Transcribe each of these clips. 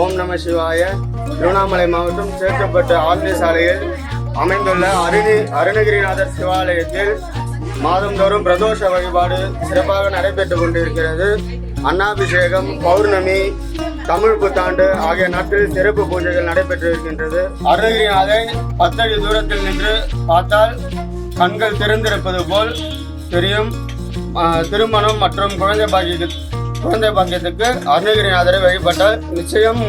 ஓம் நம சிவாய. திருவண்ணாமலை மாவட்டம் சேர்க்கப்பட்ட ஆத்மி சாலையில் அமைந்துள்ள அருணி அருணகிரிநாதர் சிவாலயத்தில் மாதந்தோறும் பிரதோஷ வழிபாடு சிறப்பாக நடைபெற்றுக் கொண்டிருக்கிறது. அன்னாபிஷேகம் பௌர்ணமி தமிழ் புத்தாண்டு ஆகிய நாட்களில் சிறப்பு பூஜைகள் நடைபெற்று இருக்கின்றது. அருணகிரிநாதை பத்தடி தூரத்தில் நின்று பார்த்தால் கண்கள் திறந்திருப்பது போல் தெரியும். திருமணம் மற்றும் குழந்தை பாக்கி குழந்தை பாக்கியத்துக்கு அருணகிரிநாதரை வழிபட்டால் நிச்சயம்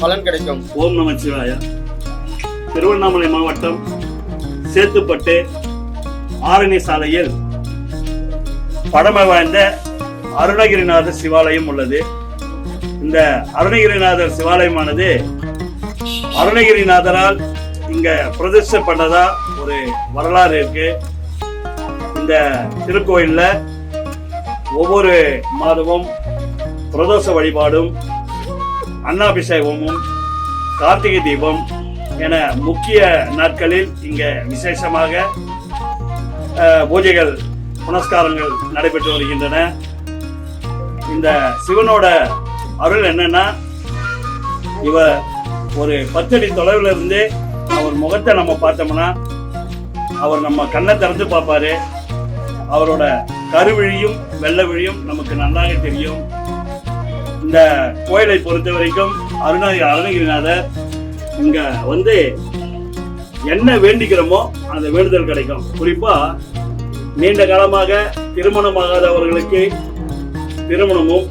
பலன் கிடைக்கும். ஓம் நம சிவாயா. திருவண்ணாமலை மாவட்டம் சேத்துப்பட்டு ஆரணி சாலையில் பழமை வாய்ந்த அருணகிரிநாதர் சிவாலயம் உள்ளது. இந்த அருணகிரிநாதர் சிவாலயமானது அருணகிரிநாதரால் இங்க பிரதிஷ்டை பண்ணதா ஒரு வரலாறு இருக்கு. இந்த திருக்கோயில்ல ஒவ்வொரு மாதமும் பிரதோஷ வழிபாடும் அன்னாபிஷேகமும் கார்த்திகை தீபம் என முக்கிய நாட்களில் இங்க விசேஷமாக பூஜைகள் புனஸ்காரங்கள் நடைபெற்று வருகின்றன. இந்த சிவனோட அருள் என்னன்னா இவர் ஒரு பத்தடி தொலைவில் இருந்து அவர் முகத்தை நம்ம பார்த்தோம்னா அவர் நம்ம கண்ணை திறந்து பார்ப்பாரு. அவரோட கருவிழியும் வெள்ளை விழியும் நமக்கு நன்றாக தெரியும். இந்த கோயிலை பொறுத்த வரைக்கும் அருணகிரி அருணகிரிநாதர் இங்க வந்து என்ன வேண்டிக்கிறோமோ அந்த வேண்டுதல் கிடைக்கும். குறிப்பா நீண்ட காலமாக திருமணமாகாதவர்களுக்கு திருமணமும்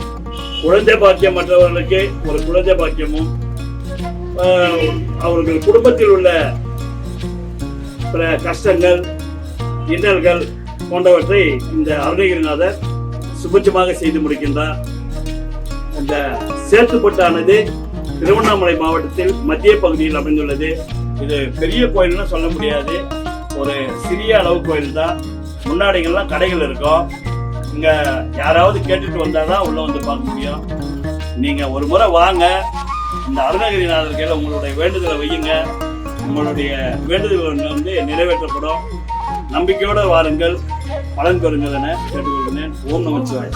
குழந்தை பாக்கியம் மற்றவர்களுக்கு ஒரு குழந்தை பாக்கியமும் அவர்கள் குடும்பத்தில் உள்ள பிற கஷ்டங்கள் இன்னல்கள் போன்றவற்றை இந்த அருணகிரிநாதர் சுபட்சமாக செய்து முடிக்கின்றார். இந்த சேத்துப்பட்டானது திருவண்ணாமலை மாவட்டத்தில் மத்திய பகுதியில் அமைந்துள்ளது. இது பெரிய கோயில்னு சொல்ல முடியாது. ஒரு சிறிய அளவு கோயில் தான். முன்னாடிகள்லாம் கடைகள் இருக்கும். இங்க யாராவது கேட்டுட்டு வந்தாதான் உள்ள வந்து பார்க்க முடியும். நீங்க ஒரு முறை வாங்க. இந்த அருணகிரிநாதர் கையில உங்களுடைய வேண்டுதலை வையுங்க. உங்களுடைய வேண்டுதல்கள் வந்து நிறைவேற்றப்படும். நம்பிக்கையோட வாருங்கள். பலன் பெறுங்கள் என கேட்டுக்கொள்கிறேன். ஓம் நமச்சிவாய்